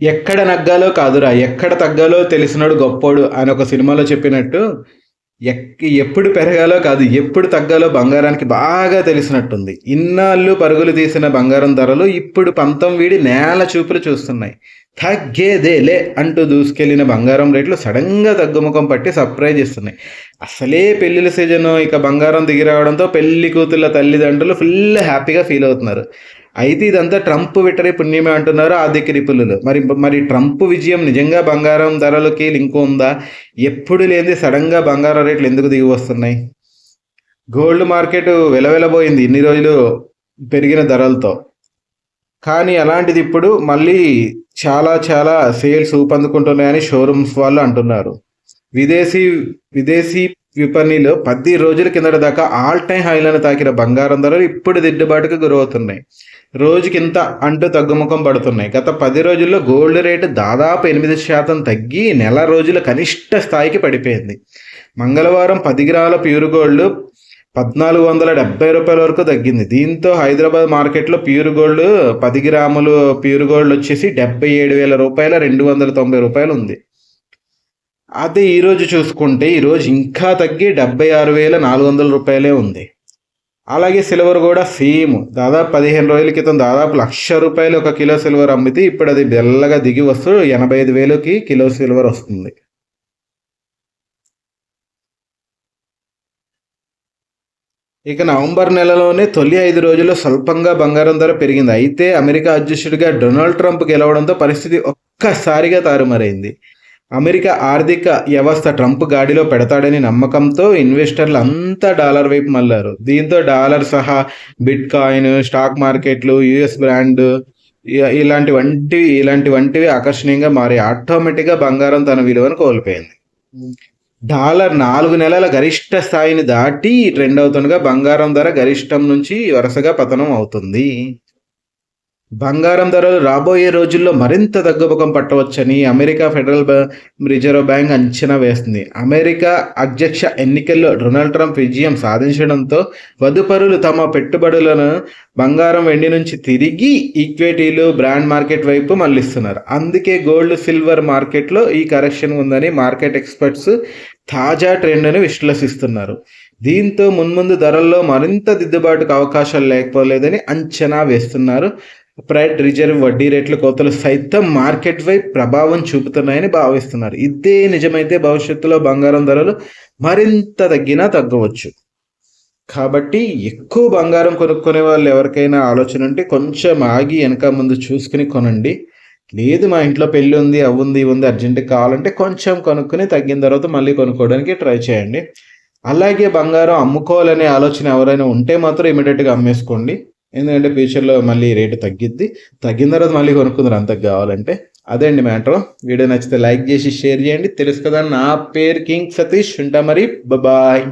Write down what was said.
ఎక్కడ నగ్గాలో కాదురా ఎక్కడ తగ్గాలో తెలిసినాడు గొప్పోడు అని ఒక సినిమాలో చెప్పినట్టు ఎక్ ఎప్పుడు పెరగాలో కాదు ఎప్పుడు తగ్గాలో బంగారానికి బాగా తెలిసినట్టుంది. ఇన్నాళ్ళు పరుగులు తీసిన బంగారం ధరలు ఇప్పుడు పంతం వీడి నేల చూపులు చూస్తున్నాయి. తగ్గేదేలే అంటూ దూసుకెళ్ళిన బంగారం రేట్లు సడన్గా తగ్గుముఖం పట్టి సర్ప్రైజ్ ఇస్తున్నాయి. అసలే పెళ్ళిల సీజన్ ఇక బంగారం దిగి రావడంతో పెళ్ళి కూతుళ్ళ తల్లిదండ్రులు ఫుల్ హ్యాపీగా ఫీల్ అవుతున్నారు. అయితే ఇదంతా ట్రంప్ విటరీ పుణ్యమే అంటున్నారు ఆర్థిక నిపుణులు మరి మరి ట్రంప్ విజయం నిజంగా బంగారం ధరలకి లింక్ ఉందా? ఎప్పుడు లేని సడన్గా బంగారం రేట్లు ఎందుకు దిగి వస్తున్నాయి? గోల్డ్ మార్కెట్ వెలవెలబోయింది ఇన్ని రోజులు పెరిగిన ధరలతో. కానీ అలాంటిది ఇప్పుడు మళ్ళీ చాలా చాలా సేల్స్ ఊపందుకుంటున్నాయని షోరూమ్స్ వాళ్ళు అంటున్నారు. విదేశీ విదేశీ విపణిలో పది రోజుల కిందట దాకా ఆల్ టైం హైలను తాకిన బంగారం ధరలు ఇప్పుడు దిద్దుబాటుకు గురవుతున్నాయి. రోజుకింత అంటూ తగ్గుముఖం పడుతున్నాయి. గత పది రోజుల్లో గోల్డ్ రేటు దాదాపు ఎనిమిది శాతం తగ్గి నెల రోజుల కనిష్ట స్థాయికి పడిపోయింది. మంగళవారం పది గ్రాముల ప్యూర్ గోల్డ్ పద్నాలుగు వందల డెబ్బై రూపాయల వరకు తగ్గింది. దీంతో హైదరాబాద్ మార్కెట్లో ప్యూర్ గోల్డ్ పది గ్రాములు ప్యూర్ గోల్డ్ వచ్చేసి డెబ్బై ఏడు వేల రూపాయల రెండు వందల తొంభై రూపాయలు ఉంది. అదే ఈరోజు చూసుకుంటే ఈరోజు ఇంకా తగ్గి డెబ్బై ఆరు వేల నాలుగు వందల రూపాయలే ఉంది. అలాగే సిల్వర్ కూడా సేమ్. దాదాపు పదిహేను రోజుల క్రితం దాదాపు లక్ష రూపాయలు ఒక కిలో సిల్వర్ అమ్మితే ఇప్పుడు అది బెల్లగా దిగి వస్తూ ఎనభై ఐదు వేలకి కిలో సిల్వర్ వస్తుంది. ఇక నవంబర్ నెలలోనే తొలి ఐదు రోజుల్లో స్వల్పంగా బంగారం ధర పెరిగింది. అయితే అమెరికా అధ్యక్షుడిగా డొనాల్డ్ ట్రంప్ గెలవడంతో పరిస్థితి ఒక్కసారిగా తారుమారైంది. అమెరికా ఆర్థిక వ్యవస్థ ట్రంప్ గాడిలో పెడతాడని నమ్మకంతో ఇన్వెస్టర్లు అంతా డాలర్ వైపు మళ్ళారు. దీంతో డాలర్ సహా బిట్ కాయిన్ స్టాక్ మార్కెట్లు యుఎస్ బ్రాండ్ ఇలాంటి వంటివి ఇలాంటి వంటివి ఆకర్షణీయంగా మారి ఆటోమేటిక్గా బంగారం తన విలువను కోల్పోయింది. డాలర్ నాలుగు నెలల గరిష్ట స్థాయిని దాటి ట్రెండ్ అవుతుండగా బంగారం ధర గరిష్టం నుంచి వరుసగా పతనం అవుతుంది. బంగారం ధరలు రాబోయే రోజుల్లో మరింత తగ్గుముఖం పట్టవచ్చని అమెరికా ఫెడరల్ రిజర్వ్ బ్యాంక్ అంచనా వేస్తుంది. అమెరికా అధ్యక్ష ఎన్నికల్లో డొనాల్డ్ ట్రంప్ విజయం సాధించడంతో వదుపరులు తమ పెట్టుబడులను బంగారం వెండి నుంచి తిరిగి ఈక్విటీలు బ్రాండ్ మార్కెట్ వైపు మళ్ళిస్తున్నారు. అందుకే గోల్డ్ సిల్వర్ మార్కెట్లో ఈ కరెక్షన్ ఉందని మార్కెట్ ఎక్స్పర్ట్స్ తాజా ట్రెండ్ను విశ్లేషిస్తున్నారు. దీంతో మున్ముందు ధరల్లో మరింత దిద్దుబాటుకు అవకాశాలు లేకపోలేదని అంచనా వేస్తున్నారు ప్రైడ్ రిజర్వ్ వడ్డీ రేట్ల కోతలు సైతం మార్కెట్పై ప్రభావం చూపుతున్నాయని భావిస్తున్నారు. ఇదే నిజమైతే భవిష్యత్తులో బంగారం ధరలు మరింత తగ్గినా తగ్గవచ్చు. కాబట్టి ఎక్కువ బంగారం కొనుక్కునే వాళ్ళు ఎవరికైనా ఆలోచన ఉంటే కొంచెం ఆగి వెనక ముందు చూసుకుని కొనండి. లేదు మా ఇంట్లో పెళ్ళి ఉంది అవ్వుంది ఇవి ఉంది అర్జెంటుగా కావాలంటే కొంచెం కొనుక్కుని తగ్గిన తర్వాత మళ్ళీ కొనుక్కోవడానికి ట్రై చేయండి. అలాగే బంగారం అమ్ముకోవాలనే ఆలోచన ఎవరైనా ఉంటే మాత్రం ఇమీడియట్గా అమ్మేసుకోండి. ఎందుకంటే ఫ్యూచర్లో మళ్ళీ రేటు తగ్గిద్ది. తగ్గిన తర్వాత మళ్ళీ కొనుక్కుందరు అంతకు కావాలంటే. అదే అండి మ్యాటర్. వీడియో నచ్చితే లైక్ చేసి షేర్ చేయండి. తెలుసు కదా నా పేరు కింగ్ సతీష్. ఉంటా మరి. బాయ్